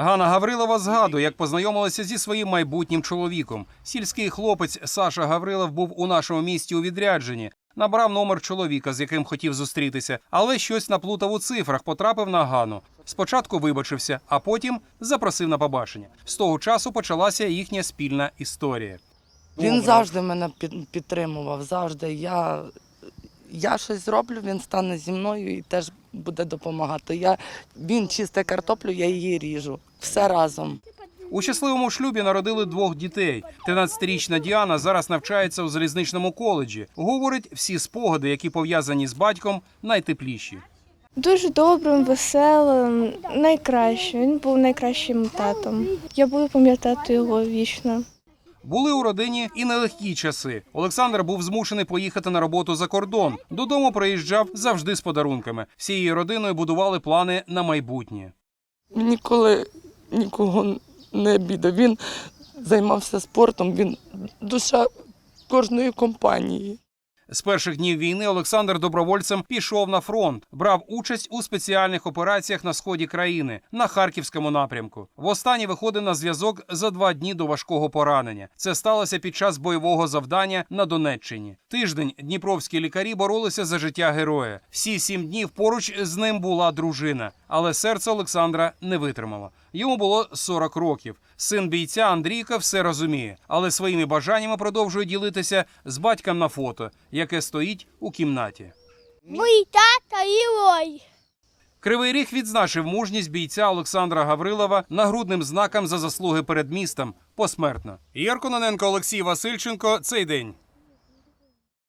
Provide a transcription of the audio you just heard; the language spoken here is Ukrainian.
Ганна Гаврилова згадує, як познайомилася зі своїм майбутнім чоловіком. Сільський хлопець Саша Гаврилов був у нашому місті у відрядженні. Набрав номер чоловіка, з яким хотів зустрітися, але щось наплутав у цифрах, потрапив на Гану. Спочатку вибачився, а потім запросив на побачення. З того часу почалася їхня спільна історія. Він завжди мене підтримував. Завжди. Я, я щось зроблю, він стане зі мною і теж буде допомагати. Я, він чисте картоплю, я її ріжу. Все разом. У щасливому шлюбі народили двох дітей. 13-річна Діана зараз навчається у залізничному коледжі. Говорить, всі спогади, які пов'язані з батьком, найтепліші. Дуже добрим, веселим, найкращим. Він був найкращим татом. Я буду пам'ятати його вічно. Були у родині і нелегкі часи. Олександр був змушений поїхати на роботу за кордон. Додому приїжджав завжди з подарунками. Всією родиною будували плани на майбутнє. Ніколи нікого не обідав. Він займався спортом, він душа кожної компанії. З перших днів війни Олександр добровольцем пішов на фронт, брав участь у спеціальних операціях на сході країни на харківському напрямку. Востаннє виходив на зв'язок за два дні до важкого поранення. Це сталося під час бойового завдання на Донеччині. Тиждень дніпровські лікарі боролися за життя героя. Всі сім днів поруч з ним була дружина, але серце Олександра не витримало. Йому було 40 років. Син бійця Андрійка все розуміє, але своїми бажаннями продовжує ділитися з батьком на фото, яке стоїть у кімнаті. Мій тата герой. Кривий ріг відзначив мужність бійця Олександра Гаврилова нагрудним знаком за заслуги перед містом посмертно. Ігор Кононенко, Олексій Васильченко. Цей день.